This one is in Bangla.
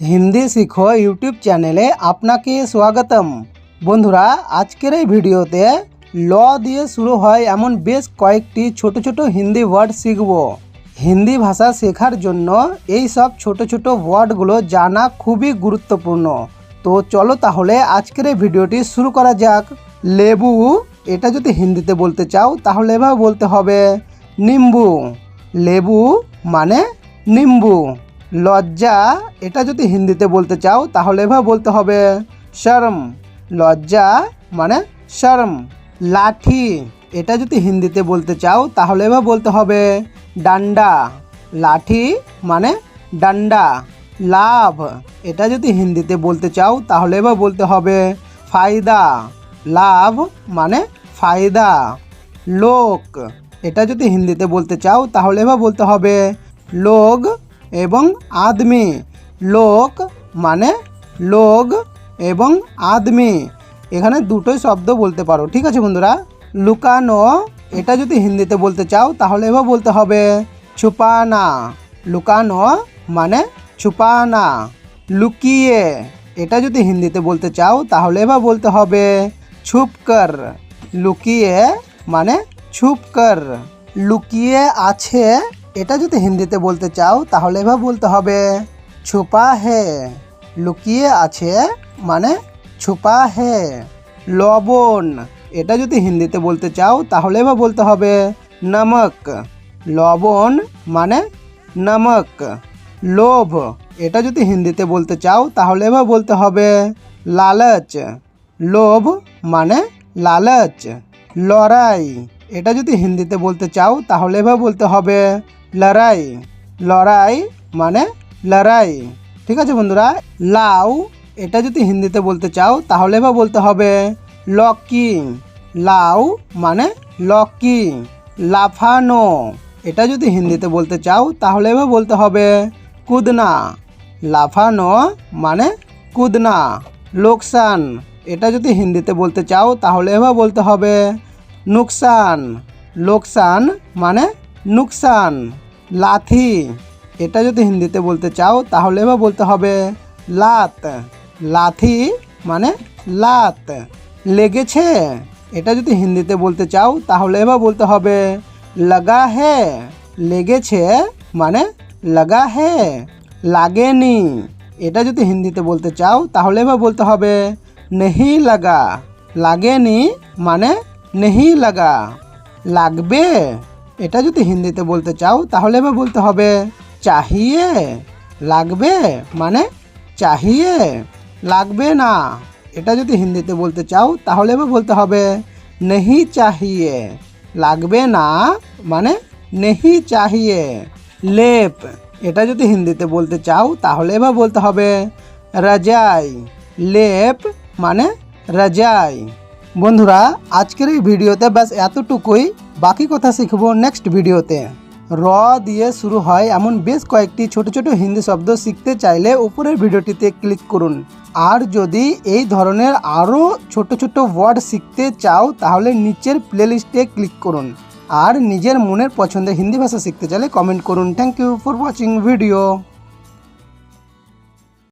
হিন্দি শিখো ইউটিউব চ্যানেলে আপনাকে স্বাগতম। বন্ধুরা, আজকের এই ভিডিওতে ল দিয়ে শুরু হয় এমন বেশ কয়েকটি ছোট ছোট হিন্দি ওয়ার্ড শিখব। হিন্দি ভাষা শেখার জন্য এই সব ছোট ছোট ওয়ার্ডগুলো জানা খুবই গুরুত্বপূর্ণ। তো চলো তাহলে আজকের এই ভিডিওটি শুরু করা যাক। লেবু, এটা যদি হিন্দিতে বলতে চাও, তাহলে এভাবে বলতে হবে, নিম্বু। লেবু মানে নিম্বু। লজ্জা, এটা যদি হিন্দিতে বলতে চাও, তাহলে এভাবে বলতে হবে, শরম। লজ্জা মানে শরম। লাঠি, এটা যদি হিন্দিতে বলতে চাও, তাহলে এভাবে বলতে হবে, ডান্ডা। লাঠি মানে ডান্ডা। লাভ, এটা যদি হিন্দিতে বলতে চাও, তাহলে এভাবে বলতে হবে, ফায়দা। লাভ মানে ফায়দা। লোক, এটা যদি হিন্দিতে বলতে চাও, তাহলে এভাবে বলতে হবে লোক এবং আদমি। লোক মানে লোক এবং আদমি। এখানে দুটোই শব্দ বলতে পারো, ঠিক আছে বন্ধুরা? লুকানো, এটা যদি হিন্দিতে বলতে চাও, তাহলে এভাবে বলতে হবে ছুপানা। লুকানো মানে ছুপানা। লুকিয়ে, এটা যদি হিন্দিতে বলতে চাও, তাহলে এভাবে বলতে হবে ছুপ কর লুকিয়ে মানে ছুপ কর লুকিয়ে আছে এটা যদি হিন্দিতে বলতে চাও, তাহলে এভাবে বলতে হবে, ছুপা হে। লুকিয়ে আছে মানে ছুপা হে। লবণ। এটা যদি হিন্দিতে বলতে চাও, তাহলে এভাবে বলতে হবে, নমক। লবণ মানে নমক। লোভ। এটা যদি হিন্দিতে বলতে চাও, তাহলে এভাবে বলতে হবে, লালচ। লোভ মানে লালচ। লড়াই। এটা যদি হিন্দিতে বলতে চাও, তাহলে এভাবে বলতে হবে লড়াই। লড়াই মানে লড়াই। ঠিক আছে বন্ধুরা? লাউ, এটা যদি হিন্দিতে বলতে চাও, তাহলে বা বলতে হবে লকি। লাউ মানে লকি। লাফানো, এটা যদি হিন্দিতে বলতে চাও, তাহলে এভাবে বলতে হবে কুদনা। লাফানো মানে কুদনা। লোকসান, এটা যদি হিন্দিতে বলতে চাও, তাহলে এভাবে বলতে হবে নুকসান। লোকসান মানে নুকসান, লাথি, এটা যদি হিন্দিতে বলতে চাও, তাহলে এভাবে বলতে হবে লাত। লাথি মানে লাত। লেগেছে, এটা যদি হিন্দিতে বলতে চাও, তাহলে এভাবে বলতে হবে লাগা হে লেগেছে মানে লাগা হে লাগেনি। এটা যদি হিন্দিতে বলতে চাও, তাহলে এভাবে বলতে হবে নেহি লাগা। লাগেনি মানে নেহি লাগা। লাগবে এটা যদি হিন্দিতে বলতে চাও, তাহলে এভাবে বলতে হবে চাহিয়ে লাগবে মানে চাহিয়ে লাগবে না। এটা যদি হিন্দিতে বলতে চাও, তাহলে এবার বলতে হবে নেহি চাহিয়ে লাগবে না মানে নেহি চাহিয়ে। লেপ, এটা যদি হিন্দিতে বলতে চাও, তাহলে এবার বলতে হবে রাজাই। লেপ মানে রাজাই। বন্ধুরা, আজকের এই ভিডিওতে ব্যাস এতটুকুই। বাকি কথা শিখব নেক্সট ভিডিওতে। র দিয়ে শুরু হয় এমন বেশ কয়েকটি ছোট ছোট হিন্দি শব্দ শিখতে চাইলে উপরের ভিডিওটিতে ক্লিক করুন। আর যদি এই ধরনের আরও ছোট ছোট ওয়ার্ড শিখতে চাও, তাহলে নিচের প্লেলিস্টে ক্লিক করুন। আর নিজের মনের পছন্দের হিন্দি ভাষা শিখতে চাইলে কমেন্ট করুন। Thank you for watching video